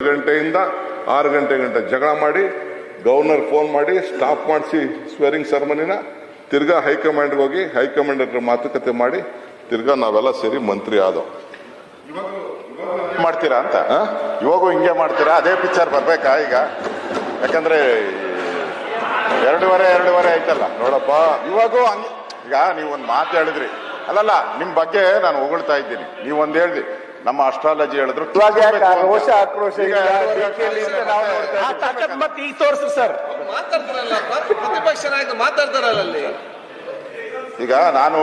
ಗಂಟೆಯಿಂದ ಆರು ಗಂಟೆ ಗಂಟೆ ಜಗಳ ಮಾಡಿ ಗವರ್ನರ್ ಫೋನ್ ಮಾಡಿ ಸ್ಟಾಪ್ ಮಾಡಿಸಿ ಸ್ವೇರಿಂಗ್ ಸೆರೆಮನಿನ ತಿರ್ಗಾ ಹೈಕಮಾಂಡ್ಗೆ ಹೋಗಿ ಹೈಕಮಾಂಡ್ ಹತ್ರ ಮಾತುಕತೆ ಮಾಡಿ ತಿರ್ಗಾ ನಾವೆಲ್ಲ ಸೇರಿ ಮಂತ್ರಿ ಆದೋ. ಮಾಡ್ತೀರಾ ಅಂತ? ಇವಾಗೂ ಹಿಂಗೆ ಮಾಡ್ತೀರಾ? ಅದೇ ಪಿಕ್ಚರ್ ಬರ್ಬೇಕಾ ಈಗ? ಯಾಕಂದ್ರೆ ಎರಡೂವರೆ ಎರಡೂವರೆ ಆಯ್ತಲ್ಲ ನೋಡಪ್ಪ. ಇವಾಗೂ ಹಂಗೆ ಈಗ ನೀವೊಂದು ಮಾತು ಹೇಳಿದ್ರಿ. ಅಲ್ಲಲ್ಲ ನಿಮ್ ಬಗ್ಗೆ ನಾನು ಹೊಗಳ್ತಾ ಇದ್ದೀನಿ. ನೀವು ಹೇಳಿದ್ರಿ ಹೇಳ್ದಿ ನಮ್ಮ ಅಸ್ಟ್ರಾಲಜಿ ಹೇಳಿದ್ರು. ರೋಷ ಆಕ್ರೋಶ ಈಗ ಮತ್ತೆ ತೋರಿಸ್ರಿ ಸರ್ ಮಾತಾಡ್ತಾರಲ್ಲ ಪ್ರತಿಪಕ್ಷ ನಾಯಕ ಮಾತಾಡ್ತಾರಲ್ಲ ಅಲ್ಲಿ. ಈಗ ನಾನು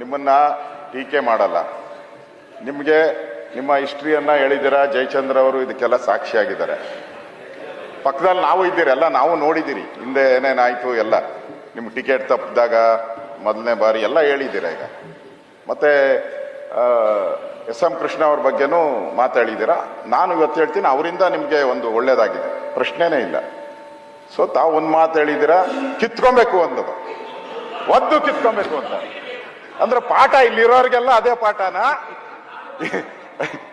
ನಿಮ್ಮನ್ನ ಟೀಕೆ ಮಾಡಲ್ಲ. ನಿಮಗೆ ನಿಮ್ಮ ಹಿಸ್ಟ್ರಿಯನ್ನ ಹೇಳಿದ್ದೀರಾ? ಜಯಚಂದ್ರ ಅವರು ಇದಕ್ಕೆಲ್ಲ ಸಾಕ್ಷಿಯಾಗಿದ್ದಾರೆ. ಪಕ್ಕದಲ್ಲಿ ನಾವು ಇದ್ದೀರಲ್ಲ ನಾವು ನೋಡಿದ್ದೀರಿ. ಹಿಂದೆ ಏನೇನಾಯ್ತು ಎಲ್ಲ. ನಿಮ್ಮ ಟಿಕೆಟ್ ತಪ್ಪಿದಾಗ ಮೊದಲನೇ ಬಾರಿ ಎಲ್ಲ ಹೇಳಿದ್ದೀರಾ ಈಗ? ಮತ್ತೆ ಎಸ್ ಎಂ ಕೃಷ್ಣ ಅವ್ರ ಬಗ್ಗೆನೂ ಮಾತಾಡಿದ್ದೀರಾ? ನಾನು ಇವತ್ತು ಹೇಳ್ತೀನಿ, ಅವರಿಂದ ನಿಮಗೆ ಒಂದು ಒಳ್ಳೇದಾಗಿದೆ. ಪ್ರಶ್ನೆನೇ ಇಲ್ಲ. ಸೊ ತಾವು ಒಂದು ಮಾತು ಹೇಳಿದ್ದೀರಾ? ಕಿತ್ಕೊಬೇಕು ಅಂದದು ಒದ್ದು ಕಿತ್ಕೊಬೇಕು ಅಂತ. ಅಂದ್ರೆ ಪಾಠ ಇಲ್ಲಿರೋರಿಗೆಲ್ಲ ಅದೇ ಪಾಠನ?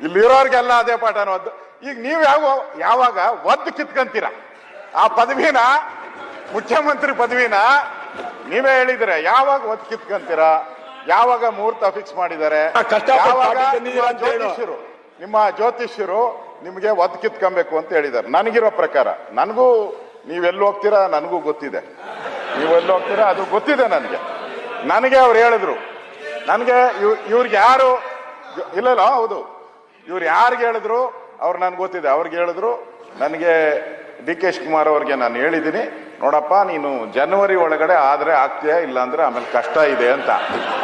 ಇಲ್ಲಿರೋರಿಗೆಲ್ಲ ಅದೇ ಪಾಠನ ಒದ್ದು? ಈಗ ನೀವು ಯಾವ, ಯಾವಾಗ ಒದ್ದು ಕಿತ್ಕೊಂತೀರ? ಆ ಪದವಿನ? ಮುಖ್ಯಮಂತ್ರಿ ಪದವಿನ? ನೀವೇ ಹೇಳಿದ್ರೆ ಯಾವಾಗ ಒದ್ದು ಕಿತ್ಕೊಂತೀರ? ಯಾವಾಗ ಮುಹೂರ್ತ ಫಿಕ್ಸ್ ಮಾಡಿದ್ದಾರೆ. ಜ್ಯೋತಿಷ್ಯರು ನಿಮ್ಮ ಜ್ಯೋತಿಷ್ಯರು ನಿಮಗೆ ಒದ್ ಕಿತ್ಕೊಬೇಕು ಅಂತ ಹೇಳಿದ್ದಾರೆ. ನನಗಿರೋ ಪ್ರಕಾರ ನನಗೂ ನೀವೆಲ್ಲಿ ಹೋಗ್ತೀರಾ ನನಗೂ ಗೊತ್ತಿದೆ. ನೀವೆಲ್ಲಿ ಎಲ್ಲಿ ಹೋಗ್ತೀರಾ ಅದು ಗೊತ್ತಿದೆ ನನಗೆ. ನನಗೆ ಅವ್ರು ಹೇಳಿದ್ರು. ನನಗೆ ಇವ್- ಇವ್ರಿಗೆ ಯಾರು ಇಲ್ಲ ಇಲ್ಲ ಹೌದು. ಇವ್ರು ಯಾರಿಗೆ ಹೇಳಿದ್ರು ಅವ್ರು ನನ್ಗೆ ಗೊತ್ತಿದೆ. ಅವ್ರಿಗೆ ಹೇಳಿದ್ರು ನನಗೆ ಡಿ ಕೆ ಶಿವಕುಮಾರ್ ಅವ್ರಿಗೆ ನಾನು ಹೇಳಿದ್ದೀನಿ. ನೋಡಪ್ಪ ನೀನು ಜನವರಿ ಒಳಗಡೆ ಆದ್ರೆ ಆಗ್ತೀಯಾ ಇಲ್ಲ ಅಂದ್ರೆ ಆಮೇಲೆ ಕಷ್ಟ ಇದೆ ಅಂತ.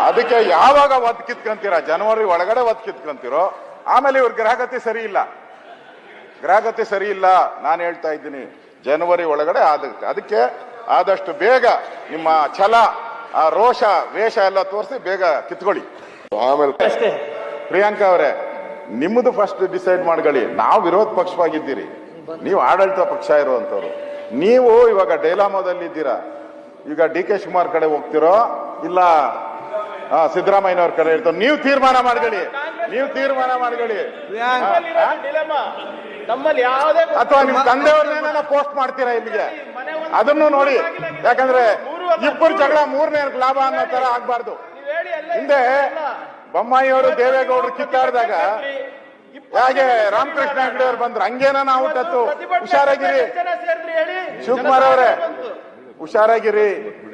ಅದಕ್ಕೆ ಯಾವಾಗ ಒದ್ ಕಿತ್ಕೊಂತೀರಾ ಜನವರಿ ಒಳಗಡೆ ಒದ್ ಕಿತ್ಕೊಂತೀರೋ ಆಮೇಲೆ ಇವ್ರ ಗ್ರಹಗತಿ ಸರಿ ಇಲ್ಲ. ಗ್ರಹಗತಿ ಸರಿ ಇಲ್ಲ ನಾನು ಹೇಳ್ತಾ ಇದ್ದೀನಿ. ಜನವರಿ ಒಳಗಡೆ ಆದ ಅದಕ್ಕೆ ಆದಷ್ಟು ಬೇಗ ನಿಮ್ಮ ಛಲ ಆ ರೋಷ ವೇಷ ಎಲ್ಲ ತೋರಿಸಿ ಬೇಗ ಕಿತ್ಕೊಳ್ಳಿ. ಆಮೇಲೆ ಅಷ್ಟೇ. ಪ್ರಿಯಾಂಕಾ ಅವರೇ ನಿಮ್ಮದು ಫಸ್ಟ್ ಡಿಸೈಡ್ ಮಾಡ್ಕೊಳ್ಳಿ. ನಾವು ವಿರೋಧ ಪಕ್ಷವಾಗಿದ್ದೀರಿ. ನೀವು ಆಡಳಿತ ಪಕ್ಷ ಇರುವಂತವ್ರು ನೀವು ಇವಾಗ ಡೈಲಾಮೋದಲ್ಲಿ ಇದ್ದೀರಾ? ಈಗ ಡಿ ಕೆ ಶಿವಕುಮಾರ್ ಕಡೆ ಹೋಗ್ತಿರೋ? ಇಲ್ಲ ಆ, ಸಿದ್ದರಾಮಯ್ಯನವ್ರ ಕಡೆ ಇರ್ತಾರೆ? ನೀವು ತೀರ್ಮಾನ ಮಾಡ್ಕೊಳ್ಳಿ. ನೀವು ತೀರ್ಮಾನ ಮಾಡ್ಕೊಳ್ಳಿ. ನಮ್ಮಲ್ಲಿ ಯಾವುದೇ ಅಥವಾ ನಿಮ್ ತಂದೆಯವ್ರನ್ನೇನ ಪೋಸ್ಟ್ ಮಾಡ್ತೀರಾ ಇಲ್ಲಿಗೆ? ಅದನ್ನು ನೋಡಿ. ಯಾಕಂದ್ರೆ ಇಬ್ಬರು ಜಗಳ ಮೂರನೇ ಲಾಭ ಅನ್ನೋ ತರ ಆಗ್ಬಾರ್ದು. ಹಿಂದೆ ಬೊಮ್ಮಾಯಿಯವರು ದೇವೇಗೌಡರು ಕಿತ್ತಾಡಿದಾಗ ಹೇಗೆ ರಾಮಕೃಷ್ಣ ಹೆಗಡೆ ಅವ್ರು ಬಂದ್ರು. ಹಂಗೇನ ನಾವು ತತ್ತು. ಹುಷಾರಾಗಿರಿ. ಶಿವಕುಮಾರ್ ಅವರೇ. ಹುಷಾರಾಗಿರಿ.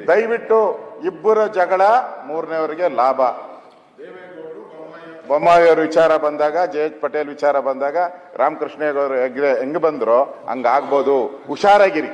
ದಯವಿಟ್ಟು ಇಬ್ಬರ ಜಗಳ ಮೂರನೇವರಿಗೆ ಲಾಭ. ಬೊಮ್ಮಾಯಿ ಅವ್ರ ವಿಚಾರ ಬಂದಾಗ ಜಯೇಶ್ ಪಟೇಲ್ ವಿಚಾರ ಬಂದಾಗ, ರಾಮಕೃಷ್ಣ ಹೆಗ್ಡೆ ಹೆಂಗ್ ಬಂದ್ರು ಹಂಗಾಗ್ಬೋದು ಹುಷಾರಾಗಿರಿ.